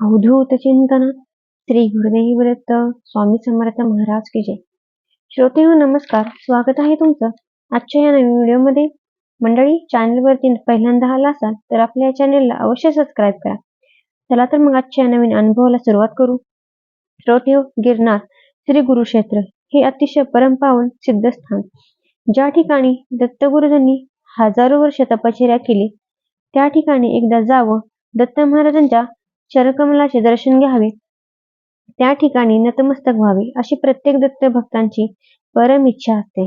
अवधूत चिंतन श्री गुरुदेव व्रत स्वामी समर्थ महाराज की जय. श्रोते हो नमस्कार. स्वागत आहे तुमचं आजच्या या नवीन व्हिडिओमध्ये. मंडळी चॅनलवरती पहिल्यांदा आला असाल तर आपल्या चॅनलला अवश्य सबस्क्राईब करा. चला तर मग आजच्या नवीन अनुभवाला सुरुवात करू. श्रोते हो गिरनार श्री गुरुक्षेत्र हे अतिशय परमपावन सिद्धस्थान. ज्या ठिकाणी दत्तगुरुजांनी हजारो वर्ष तपश्चर्या केली त्या ठिकाणी एकदा जावं दत्त महाराजांच्या चरकमलाचे दर्शन घ्यावे. त्या ठिकाणी नतमस्तक व्हावे अशी प्रत्येक दत्त भक्तांची परम इच्छा असते.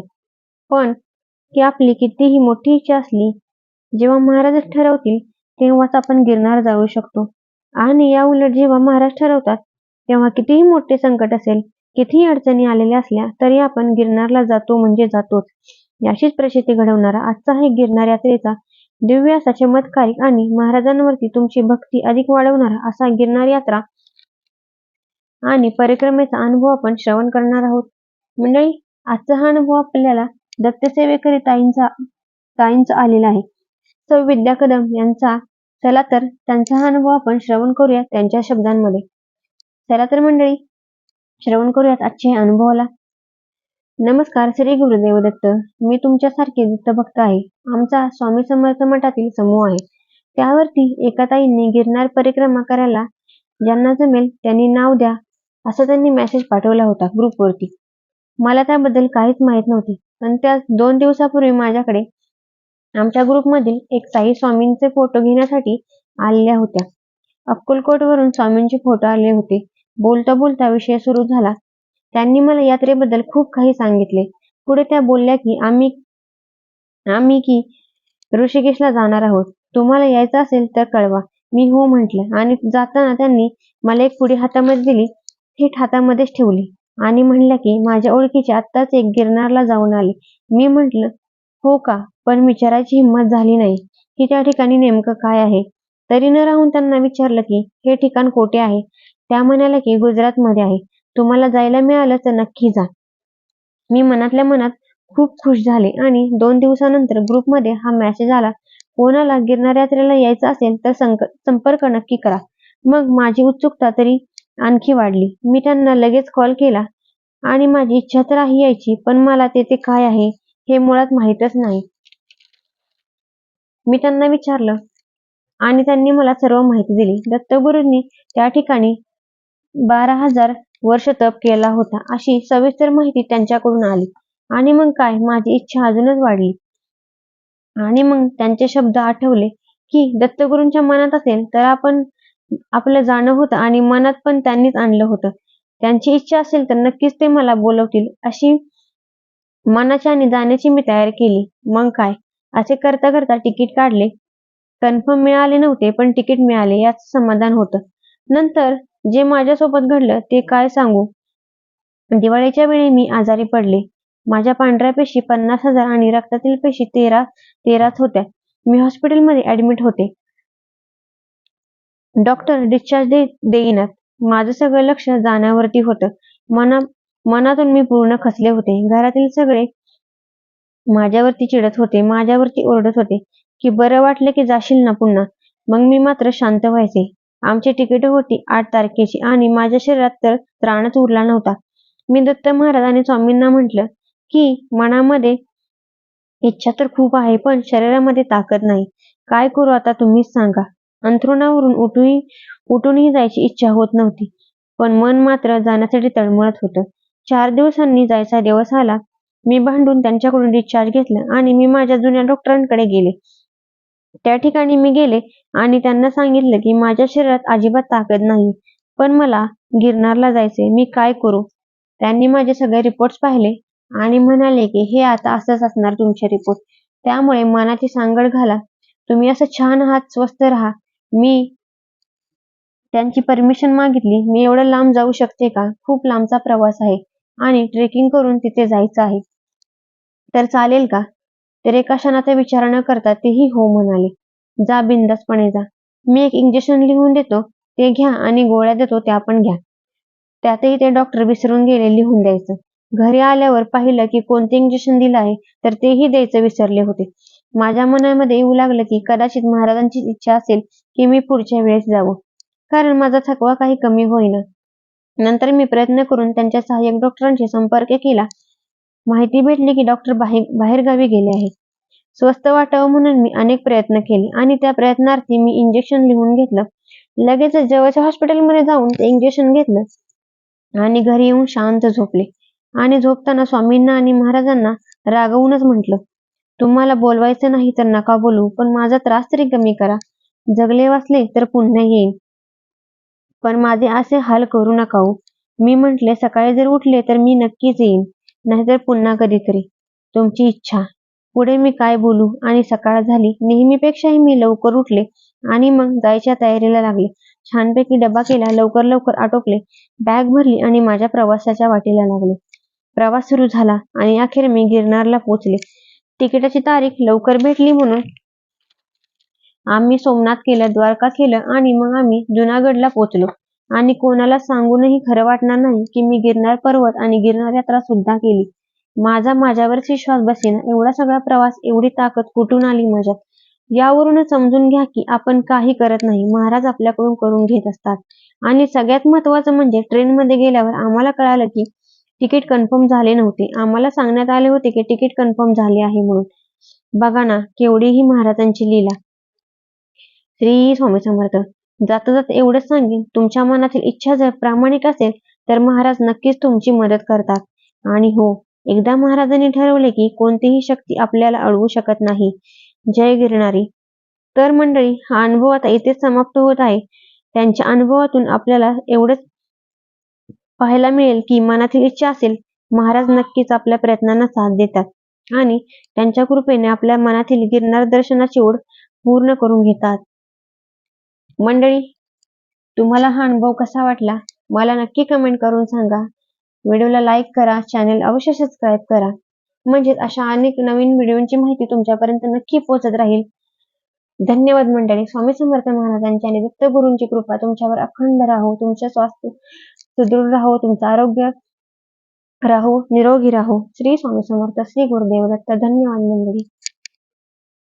पण ती आपली कितीही मोठी इच्छा असली जेव्हा महाराज ठरवतील तेव्हाच आपण गिरणार जाऊ शकतो. आणि या उलट जेव्हा महाराज ठरवतात तेव्हा कितीही मोठे संकट असेल कितीही अडचणी आलेल्या असल्या तरी आपण गिरनारला जातो म्हणजे जातोच. याचीच प्रसिद्धी घडवणारा आजचा हे गिरनार यात्रेचा दिव्य असा चमत्कारिक आणि महाराजांवरती तुमची भक्ती अधिक वाढवणारा असा गिरणार यात्रा आणि परिक्रमेचा अनुभव आपण श्रवण करणार आहोत. मंडळी आजचा हा अनुभव आपल्याला दत्तसेवेकरी ताईंचा ताईंचा आलेला आहे. सौ विद्या कदम यांचा चला तर त्यांचा हा अनुभव आपण श्रवण करूया त्यांच्या शब्दांमध्ये. चला तर मंडळी श्रवण करूयात आजच्या अनुभवाला. नमस्कार श्री गुरुदेव दत्त. मी तुमच्यासारखे दत्त भक्त आहे. आमचा स्वामी समर्थ मठातील समूह आहे. त्यावरती एका ताईंनी परिक्रमा करायला ज्यांना जमेल त्यांनी नाव द्या असा त्यांनी मेसेज पाठवला होता ग्रुपवरती मला त्याबद्दल काहीच माहीत नव्हते पण त्या दोन दिवसापूर्वी माझ्याकडे आमच्या ग्रुपमधील एक ताई स्वामींचे फोटो घेण्यासाठी आलेल्या होत्या. अक्कलकोटवरून स्वामींचे फोटो आले होते. बोलता बोलता विषय सुरू झाला. त्यांनी मला यात्रेबद्दल खूप काही सांगितले. पुढे त्या बोलल्या की आम्ही आम्ही की ऋषिकेशला जाणार आहोत. तुम्हाला यायचं असेल तर कळवा. मी हो म्हटलं आणि जाताना त्यांनी मला एक पुढे हातामध्ये दिली थेट हातामध्येच ठेवली आणि म्हणल्या की माझ्या ओळखीचे आत्ताच एक गिरनारला जाऊन आले. मी म्हटलं हो का? पण विचारायची हिंमत झाली नाही की त्या ठिकाणी नेमकं काय आहे? तरी न राहून त्यांना विचारलं की हे ठिकाण कोठे आहे? त्या म्हणाल्या की गुजरात मध्ये आहे. तुम्हाला जायला मिळालं तर नक्की जा. मी मनातल्या मनात खूप खुश झाले आणि दोन दिवसानंतर ग्रुपमध्ये हा मेसेज आला. कोणाला गिरणार यात्रेला यायचं असेल तर संपर्क नक्की करा. मग माझी उत्सुकता तरी आणखी वाढली. मी त्यांना लगेच कॉल केला. आणि माझी इच्छा तर आहे यायची पण मला तेथे काय आहे हे मुळात माहीतच नाही. मी त्यांना विचारलं आणि त्यांनी मला सर्व माहिती दिली. दत्तगुरूंनी त्या ठिकाणी बारा हजार वर्ष तप केला होता. अशी सविस्तर माहिती त्यांच्याकडून आली. आणि मग काय? माझी इच्छा अजूनच वाढली. आणि मग त्यांचे शब्द आठवले की दत्तगुरूंच्या मनात असेल तर आपण आपलं जाणं होतं आणि मनात पण त्यांनीच आणलं होतं. त्यांची इच्छा असेल तर नक्कीच ते मला बोलवतील अशी मनाची आणि जाण्याची मी तयारी केली. मग काय? असे करता करता तिकीट काढले. कन्फर्म मिळाले नव्हते पण तिकीट मिळाले याच समाधान होतं. नंतर जे माझ्यासोबत घडलं ते काय सांगू? दिवाळीच्या वेळी मी आजारी पडले. माझ्या पांढऱ्या पेशी पन्नास हजार आणि रक्तातील पेशी तेरा तेराच होत्या. मी हॉस्पिटलमध्ये ऍडमिट होते. डॉक्टर डिस्चार्ज दे देईनात. माझं सगळं लक्ष जाण्यावरती होतं. मना मनातून मी पूर्ण खचले होते. घरातील सगळे माझ्यावरती चिडत होते. माझ्यावरती ओरडत होते. की बरं वाटलं की जाशील ना पुन्हा. मग मी मात्र शांत व्हायचे. आमची तिकीट होती आठ तारखेची आणि माझ्या शरीरात तर त्राणच उरला नव्हता. मी दत्त महाराज आणि स्वामींना म्हटलं की मनामध्ये इच्छा तर खूप आहे पण शरीरामध्ये ताकद नाही. काय करू आता तुम्हीच सांगा. अंथरुणावरून उठूही उठूनही जायची इच्छा होत नव्हती पण मन मात्र जाण्यासाठी तळमळत होतं. चार दिवसांनी जायचा दिवस आला. मी भांडून त्यांच्याकडून डिस्चार्ज घेतला आणि मी माझ्या जुन्या डॉक्टरांकडे गेले. त्या ठिकाणी मी गेले आणि त्यांना सांगितलं की माझ्या शरीरात अजिबात ताकद नाही पण मला गिरनारला जायचे मी काय करू? त्यांनी माझे सगळे रिपोर्ट्स पाहिले आणि म्हणाले की हे आता असंच असणार तुमचे रिपोर्ट त्यामुळे मनाची सांगड घाला. तुम्ही असं छान आहात स्वस्थ राहा. मी त्यांची परमिशन मागितली. मी एवढं लांब जाऊ शकते का? खूप लांबचा प्रवास आहे आणि ट्रेकिंग करून तिथे जायचं आहे. तर चालेल का? तर एका क्षणाचा विचार न करता तेही हो म्हणाले. जा बिंदासपणे जा. मी एक इंजेक्शन लिहून देतो ते घ्या आणि गोळ्या देतो त्या पण घ्या. त्यातही ते डॉक्टर विसरून गेले लिहून द्यायचं. घरी आल्यावर पाहिलं की कोणते इंजेक्शन दिलं आहे तर तेही द्यायचं विसरले होते. माझ्या मनामध्ये येऊ लागलं की कदाचित महाराजांची इच्छा असेल की मी पुढच्या वेळेस जावं. कारण माझा थकवा काही कमी होईना. नंतर मी प्रयत्न करून त्यांच्या सहाय्यक डॉक्टरांशी संपर्क केला. माहिती भेटली की डॉक्टर बाहेर बाहेरगावी गेले आहेत. स्वस्त वाटावं म्हणून मी अनेक प्रयत्न केले आणि त्या प्रयत्नार्थी मी इंजेक्शन लिहून घेतलं. लगेच जवळच्या हॉस्पिटलमध्ये जाऊन ते इंजेक्शन घेतलं आणि घरी येऊन शांत झोपले. आणि झोपताना स्वामींना आणि महाराजांना रागवूनच म्हटलं तुम्हाला बोलवायचं नाही तर नका बोलू पण माझा त्रास तरी कमी करा. जगले वाचले तर पुन्हा येईन. पण माझे असे हाल करू नका हो. मी म्हटले सकाळी जर उठले तर मी नक्कीच येईन. नाहीतर पुन्हा कधीतरी. तुमची इच्छा. पुढे मी काय बोलू? आणि सकाळ झाली. नेहमीपेक्षाही मी लवकर उठले आणि मग जायच्या तयारीला लागले. छानपैकी डबा केला. लवकर लवकर आटोपले. बॅग भरली आणि माझ्या प्रवासाच्या वाटेला लागले. प्रवास सुरू झाला आणि अखेर मी गिरनारला पोचले तिकिटाची तारीख लवकर भेटली म्हणून आम्ही सोमनाथ केलं द्वारका केलं आणि मग आम्ही जुनागडला पोचलो आणि कोणाला सांगूनही खरं वाटणार नाही की मी गिरनार पर्वत आणि गिरनार यात्रा सुद्धा केली. माझा माझ्यावरच विश्वास बसेना एवढा सगळा प्रवास एवढी ताकद कुठून आली माझ्यात? यावरून समजून घ्या की आपण काही करत नाही महाराज आपल्याकडून करून घेत असतात. आणि सगळ्यात महत्वाचं म्हणजे ट्रेनमध्ये गेल्यावर आम्हाला कळालं की तिकीट कन्फर्म झाले नव्हते. आम्हाला सांगण्यात आले होते की तिकीट कन्फर्म झाले आहे म्हणून. बघा ना केवढी ही महाराजांची लीला. श्री स्वामी समर्थ. जाता जाता एवढंच सांगेन. तुमच्या मनातील इच्छा जर प्रामाणिक असेल तर महाराज नक्कीच तुमची मदत करतात. आणि हो एकदा महाराजांनी ठरवले की कोणतीही शक्ती आपल्याला अडवू शकत नाही. जय गिरणारी तर मंडळी हा अनुभव आता इथेच समाप्त होत आहे. त्यांच्या अनुभवातून आपल्याला एवढंच पाहायला मिळेल की मनातील इच्छा असेल महाराज नक्कीच आपल्या प्रयत्नांना साथ देतात. आणि त्यांच्या कृपेने आपल्या मनातील गिरणार दर्शनाची ओढ पूर्ण करून घेतात. मंडळी तुम्हाला हा अनुभव कसा वाटला? मला नक्की कमेंट करून सांगा. व्हिडिओला लाईक करा चॅनल अवश्य सबस्क्राईब करा. म्हणजेच अशा अनेक नवीन व्हिडिओची माहिती तुमच्यापर्यंत नक्की पोहोचत राहील. धन्यवाद मंडळी. स्वामी समर्थ महाराजांची आणि दत्त गुरूंची कृपा तुमच्यावर अखंड राहो तुमचे स्वास्थ्य सुदृढ राहो तुमचं आरोग्य राहो निरोगी राहो. श्री स्वामी समर्थ श्री गुरुदेव दत्त. धन्यवाद मंडळी.